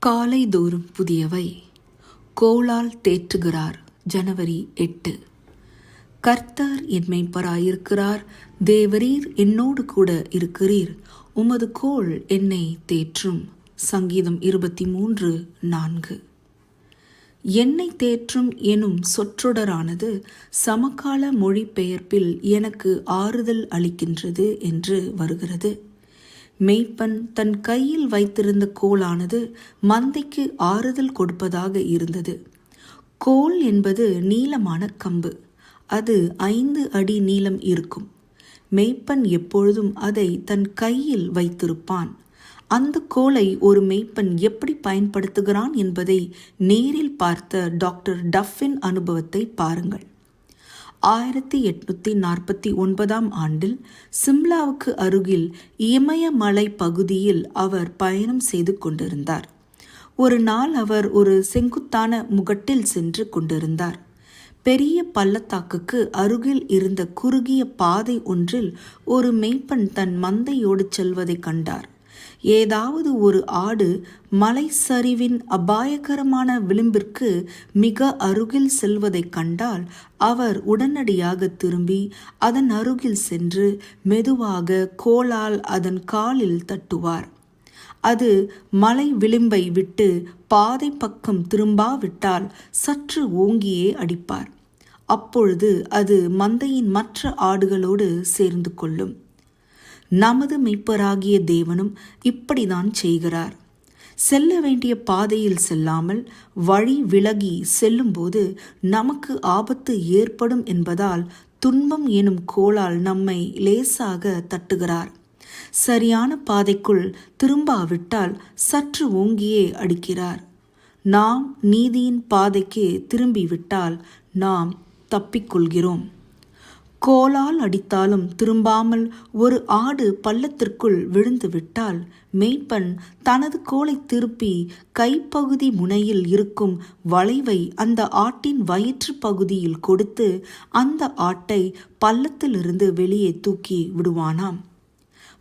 காலை தோறும் புதியவை. கோளால் தேற்றுகிறார் ஜனவரி எட்டு. கர்த்தர் என் மெய்ப்பராயிருக்கிறார் தேவரீர் என்னோடு கூட இருக்கிறீர். உமது கோள் என்னை தேற்றும். சங்கீதம் இருபத்தி மூன்று நான்கு. என்னை தேற்றும் எனும் சொற்றொடரானது சமகால மொழிபெயர்ப்பில் எனக்கு ஆறுதல் அளிக்கின்றது என்று வருகிறது. மெய்ப்பன் தன் கையில் வைத்திருந்த கோலானது மந்தைக்கு ஆறுதல் கொடுப்பதாக இருந்தது. கோல் என்பது நீளமான கம்பு. அது ஐந்து அடி நீளம் இருக்கும். மெய்ப்பன் எப்பொழுதும் அதை தன் கையில் வைத்திருப்பான். அந்த கோலை ஒரு மெய்ப்பன் எப்படி பயன்படுத்துகிறான் என்பதை நேரில் பார்த்த டாக்டர் டஃபின் அனுபவத்தை பாருங்கள். ஆயிரத்தி எட்நூத்தி நாற்பத்தி ஒன்பதாம் ஆண்டில் சிம்லாவுக்கு அருகில் இமயமலை பகுதியில் அவர் பயணம் செய்து கொண்டிருந்தார். ஒரு நாள் அவர் ஒரு செங்குத்தான முகட்டில் சென்று கொண்டிருந்தார். பெரிய பள்ளத்தாக்குக்கு அருகில் இருந்த குறுகிய பாதை ஒன்றில் ஒரு மெய்ப்பன் தன் மந்தையோடு செல்வதைக் கண்டார். ஏதாவது ஒரு ஆடு மலை சரிவின் அபாயகரமான விளிம்பிற்கு மிக அருகில் செல்வதைக் கண்டால் அவர் உடனடியாக திரும்பி அதன் அருகில் சென்று மெதுவாக கோலால் அதன் காலில் தட்டுவார். அது மலை விளிம்பை விட்டு பாதை பக்கம் திரும்பாவிட்டால் சற்று ஓங்கியே அடிப்பார். அப்பொழுது அது மந்தையின் மற்ற ஆடுகளோடு சேர்ந்து கொள்ளும். நமது மெய்ப்பராகிய தேவனும் இப்படிதான் செய்கிறார். செல்ல வேண்டிய பாதையில் செல்லாமல் வழி விலகி செல்லும்போது நமக்கு ஆபத்து ஏற்படும் என்பதால் துன்பம் எனும் கோளால் நம்மை லேசாக தட்டுகிறார். சரியான பாதைக்குள் திரும்பாவிட்டால் சற்று ஓங்கியே அடிக்கிறார். நாம் நீதியின் பாதைக்கு திரும்பிவிட்டால் நாம் தப்பிக்கொள்கிறோம். கோலால் அடித்தாலும் திரும்பாமல் ஒரு ஆடு பள்ளத்திற்குள் விழுந்து விட்டால் மெய்ப்பன் தனது கோலை திருப்பி கைப்பகுதி முனையில் இருக்கும் வளைவை அந்த ஆட்டின் வயிற்று பகுதியில் கொடுத்து அந்த ஆட்டை பள்ளத்திலிருந்து வெளியே தூக்கி விடுவானாம்.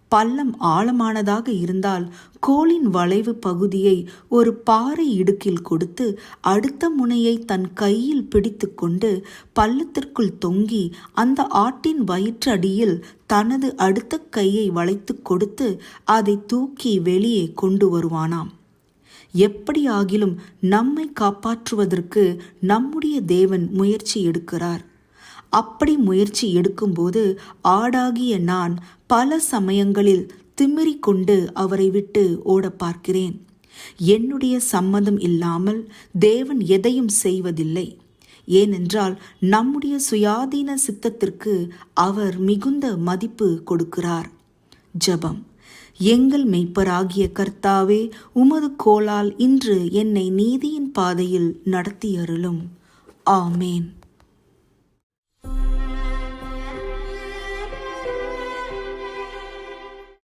பள்ளம் ஆழமானதாக இருந்தால் கோளின் வளைவு பகுதியை ஒரு பாறை இடுக்கில் கொடுத்து அடுத்த முனையை தன் கையில் பிடித்துக்கொண்டு பள்ளத்திற்குள் தொங்கி அந்த ஆட்டின் வயிற்றடியில் தனது அடுத்த கையை வளைத்து கொடுத்து அதை தூக்கி வெளியே கொண்டு வருவானாம். எப்படியாகிலும் நம்மை காப்பாற்றுவதற்கு நம்முடைய தேவன் முயற்சி எடுக்கிறார். அப்படி முயற்சி எடுக்கும்போது ஆடாகிய நான் பல சமயங்களில் திமிரிக்கொண்டு அவரை விட்டு ஓட பார்க்கிறேன். என்னுடைய சம்மதம் இல்லாமல் தேவன் எதையும் செய்வதில்லை. ஏனென்றால் நம்முடைய சுயாதீன சித்தத்திற்கு அவர் மிகுந்த மதிப்பு கொடுக்கிறார். ஜபம். எங்கள் மெய்ப்பராகிய கர்த்தாவே உமது கோலால் இன்று என்னை நீதியின் பாதையில் நடத்தியருளும். ஆமேன்.